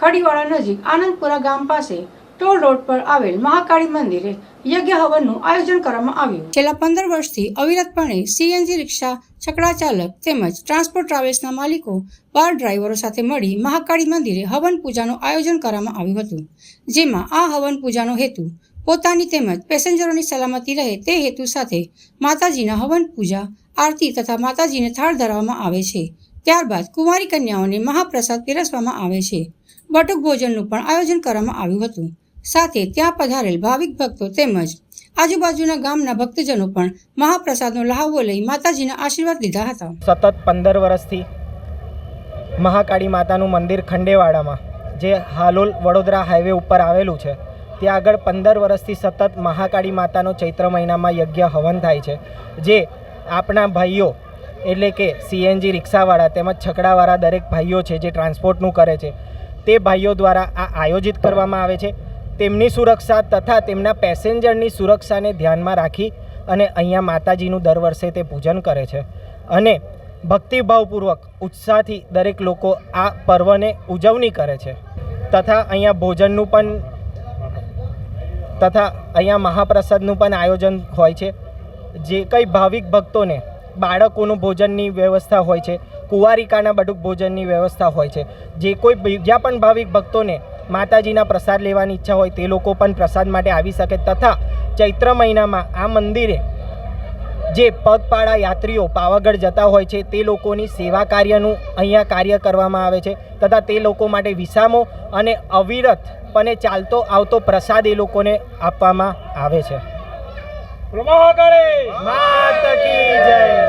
ખડીવાળા નજીક આનંદપુરા ગામ પાસે ટોલ રોડ પર આવેલ મહાકાળી મંદિરે યજ્ઞ હવનનું આયોજન કરવામાં આવ્યું. છેલ્લા પંદર વર્ષથી અવિરતપણે સીએનજી રિક્ષા, છકડા ચાલક તેમજ ટ્રાન્સપોર્ટ ટ્રાવેલ્સના માલિકો, બાર ડ્રાઈવરો સાથે મળી મહાકાળી મંદિરે હવન પૂજાનું આયોજન કરવામાં આવ્યું હતું. જેમાં આ હવન પૂજાનો હેતુ પોતાની તેમજ પેસેન્જરોની સલામતી રહે તે હેતુ સાથે માતાજીના હવન પૂજા, આરતી તથા માતાજીને થાળ ધરવામાં આવે છે. ત્યારબાદ કુંવારી કન્યાઓને મહાપ્રસાદ પીરસવામાં આવે છે. બટુક ભોજનનું પણ આયોજન કરવામાં આવ્યું હતું. સાથે ત્યાં પધારેલ ભાવિક ભક્તો તેમજ આજુબાજુના ગામના ભક્તજનો પણ મહાપ્રસાદનો લહાવો લઈ માતાજીના આશીર્વાદ લીધા હતા. સતત પંદર વર્ષથી મહાકાળી માતાનું મંદિર ખંડેવાડામાં, જે હાલોલ વડોદરા હાઈવે ઉપર આવેલું છે. ત્યાં આગળ પંદર વર્ષથી સતત મહાકાળી માતાનો ચૈત્ર મહિનામાં યજ્ઞ હવન થાય છે, જે આપણા ભાઈઓ, એટલે કે સીએનજી રિક્ષાવાળા તેમજ છકડાવાળા દરેક ભાઈઓ છે, જે ટ્રાન્સપોર્ટનું કરે છે. તે ભાઈઓ દ્વારા આ આયોજિત કરવામાં આવે છે. તેમની સુરક્ષા તથા તેમના પેસેન્જરની સુરક્ષાને ધ્યાનમાં રાખી અને અહીંયા માતાજીનું દર વર્ષે તે પૂજન કરે છે. અને ભક્તિભાવપૂર્વક ઉત્સાહથી દરેક લોકો આ પર્વને ઉજવણી કરે છે. તથા અહીંયા ભોજનનું પણ તથા અહીંયા મહાપ્રસાદનું પણ આયોજન હોય છે. જે કંઈ ભાવિક ભક્તોને બાળકોનું ભોજનની વ્યવસ્થા હોય છે કુંવારિકાના બટુક ભોજનની વ્યવસ્થા હોય છે. જે કોઈ બીજા પણ ભાવિક ભક્તોને માતાજીના પ્રસાદ લેવાની ઈચ્છા હોય તે લોકો પણ પ્રસાદ માટે આવી શકે તથા ચૈત્ર મહિનામાં આ મંદિરે જે પગપાળા યાત્રીઓ પાવાગઢ જતા હોય છે તે લોકોની સેવા કાર્યનું અહીંયા કાર્ય કરવામાં આવે છે તથા તે લોકો માટે વિસામો અને અવિરતપણે ચાલતો આવતો પ્રસાદ એ લોકોને આપવામાં આવે છે. માત કી જય!